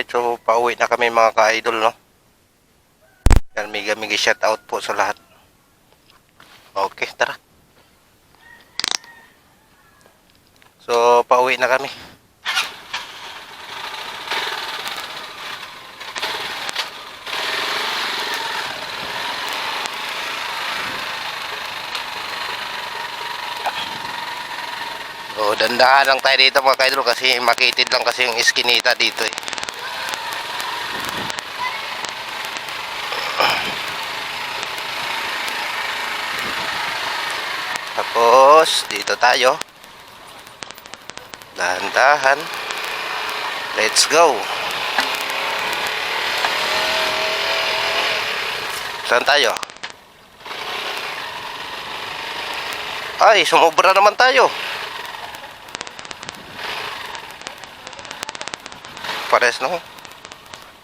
Alright, so pauwi na kami mga ka-idol, no? Yan, mega mega shout out po sa lahat. Okay, tara. So, pauwi na kami. So, dandahan lang tayo dito mga kaidol kasi makitid lang kasi yung iskinita dito eh. Tapos, dito tayo. Dahan-dahan. Let's go. Saan tayo? Ay, sumobra naman tayo. Pares no.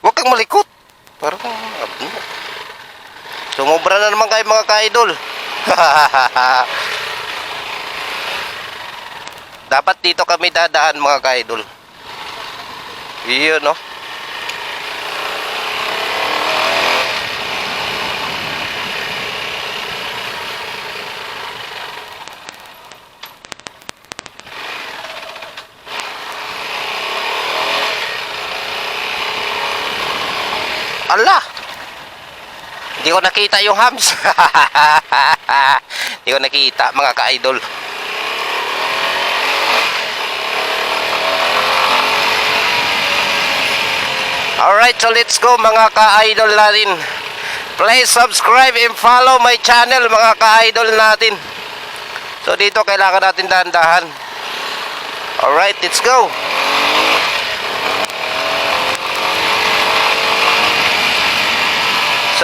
Huwag kang malikot. Parang abno. Sumobra na naman kayo mga ka-idol. Dapat dito kami dadaan mga ka-idol. Iyon no. Allah! Ko nakita yung hams. Hindi ko nakita mga ka-idol. Alright, so let's go mga ka-idol natin. Please subscribe and follow my channel mga ka-idol natin. So dito kailangan natin dahan-dahan. Alright, let's go.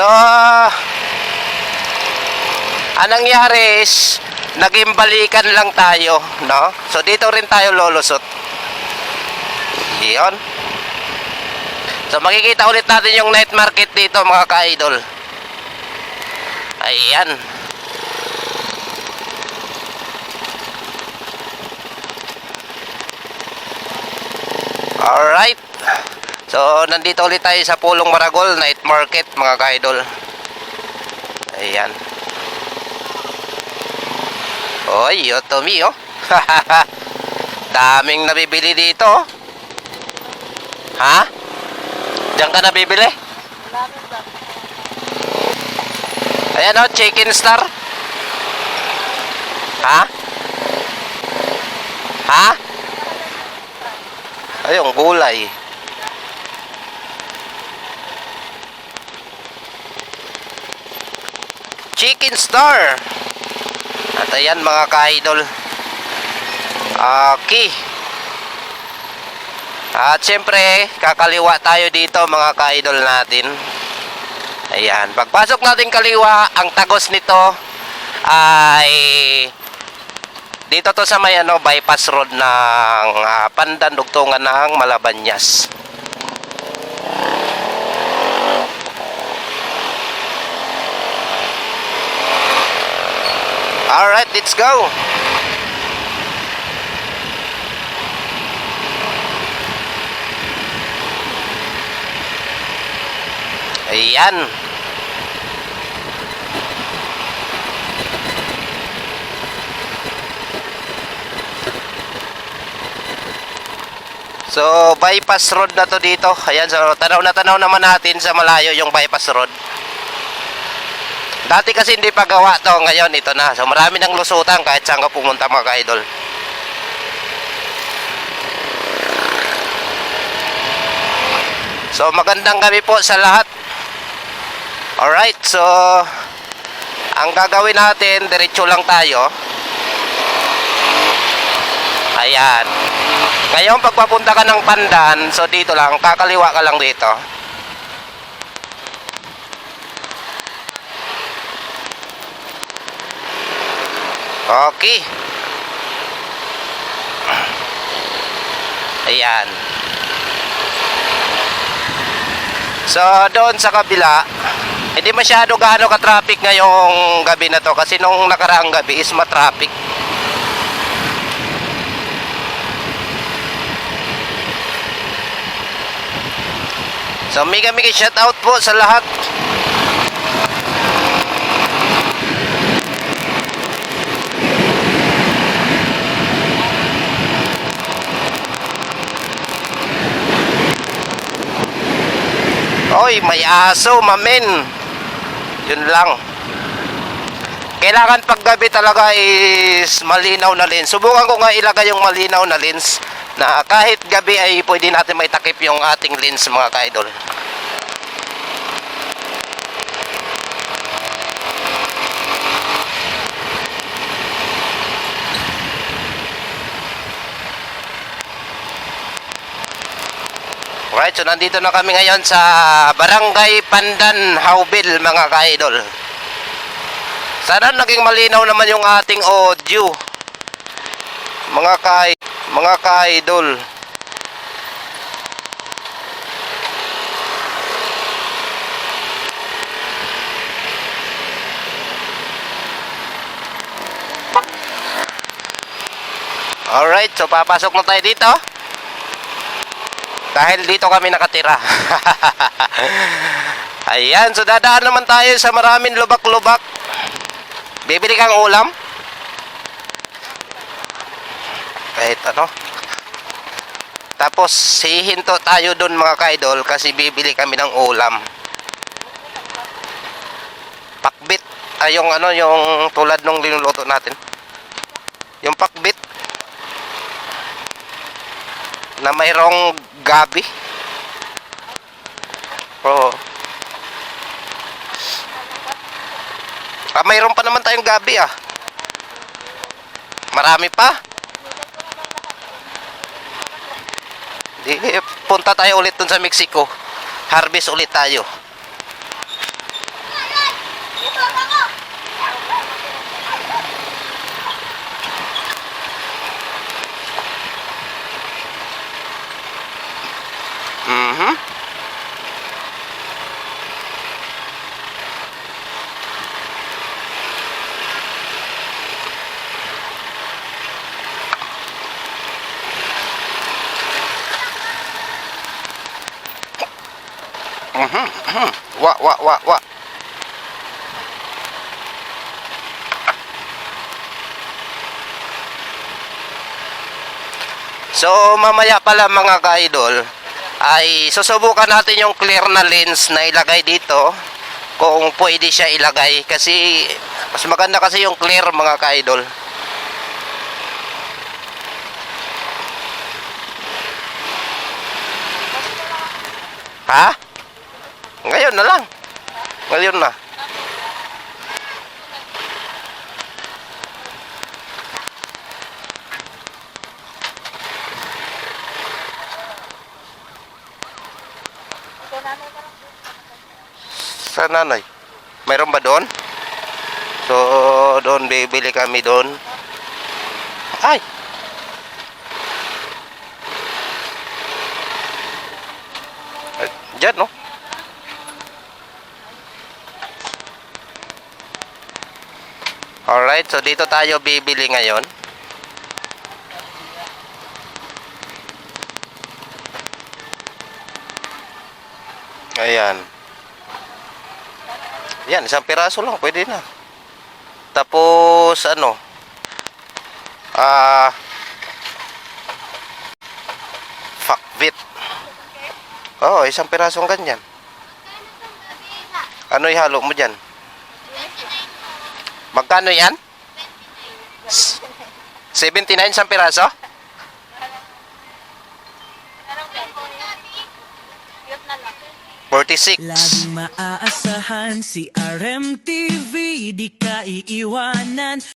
So, anong nangyari is, naging balikan lang tayo, no? So, dito rin tayo lolusot. Iyon. So, makikita ulit natin yung night market dito, mga ka-idol. Ayan. Alright. So, nandito ulit tayo sa Pulong Maragol Night Market, mga ka-idol. Ayan. Oy, Yotomi, oh. Daming nabibili dito, oh. Ha? Diyan ka nabibili? Ayan, oh, Chicken Star. Ha? Ha? Ayun, gulay. Chicken Star. At ayan mga ka-idol. Okay. At syempre, kakaliwa tayo dito mga ka-idol natin. Ayan. Pagpasok natin kaliwa, ang tagos nito ay dito to sa may ano, bypass road ng uh, Pandan Dugtungan ng Malabanyas. Alright, let's go. Ayan. So, bypass road na to dito. Ayan, so tanaw na tanaw naman natin sa malayo yung bypass road. Dati kasi hindi pa gawa to, ngayon ito na. So marami ng lusutan kahit saan ka pumunta mga ka-idol. So magandang gabi po sa lahat. Alright, so ang gagawin natin, diretso lang tayo. Ayan. Ngayon pagpapunta ka ng Pandan, so dito lang, kakaliwa ka lang dito. Okay. Ayan. So, doon sa kabila, hindi masyado gaano ka-traffic ngayong gabi na to kasi nung nakaraang gabi is ma-traffic. So mega mega shout out po sa lahat. Oy, may aso, mamen. Yun lang. Kailangan paggabi talaga is malinaw na lens. Subukan ko nga ilagay yung malinaw na lens na kahit gabi ay pwede natin may takip yung ating lens mga ka-idol. Right, so nandito na kami ngayon sa Barangay Pandan, Haubil mga ka-idol. Sana naging malinaw naman yung ating audio. Mga ka mga ka-idol. Alright, so papasok na tayo dito. Dahil dito kami nakatira. Ayan, so dadaan naman tayo sa maraming lubak-lubak. Bibili kang ulam? Kahit ano. Tapos hihinto tayo doon mga kaidol kasi bibili kami ng ulam. Pakbit. Ay, yung ano, yung tulad nung linuluto natin. Yung pakbit na mayroong gabi. Oo. Ah, mayroon pa naman tayong gabi ah. Marami pa. Di, punta tayo ulit dun sa Mexico. Harvest ulit tayo. Mhm. mhm. Wa wa wa wa. So mamaya pala mga ka-idol ay susubukan natin yung clear na lens na ilagay dito kung pwede siya ilagay kasi mas maganda kasi yung clear mga ka-idol. Ha? Ngayon na lang. Ngayon na. Sa nanay. Mayroon ba doon? So, doon bibili kami doon. Ay! Diyan, no? Alright, so dito tayo bibili ngayon. Ayan. Yan, isang piraso lang, pwede na. Tapos, ano, ah, fakbit. Oo, oh, isang pirasong ganyan. Ano ihalo mo dyan? Magkano yan? S- 79 isang piraso? Forty-six. Laging maaasahan si RMTV, di ka iiwanan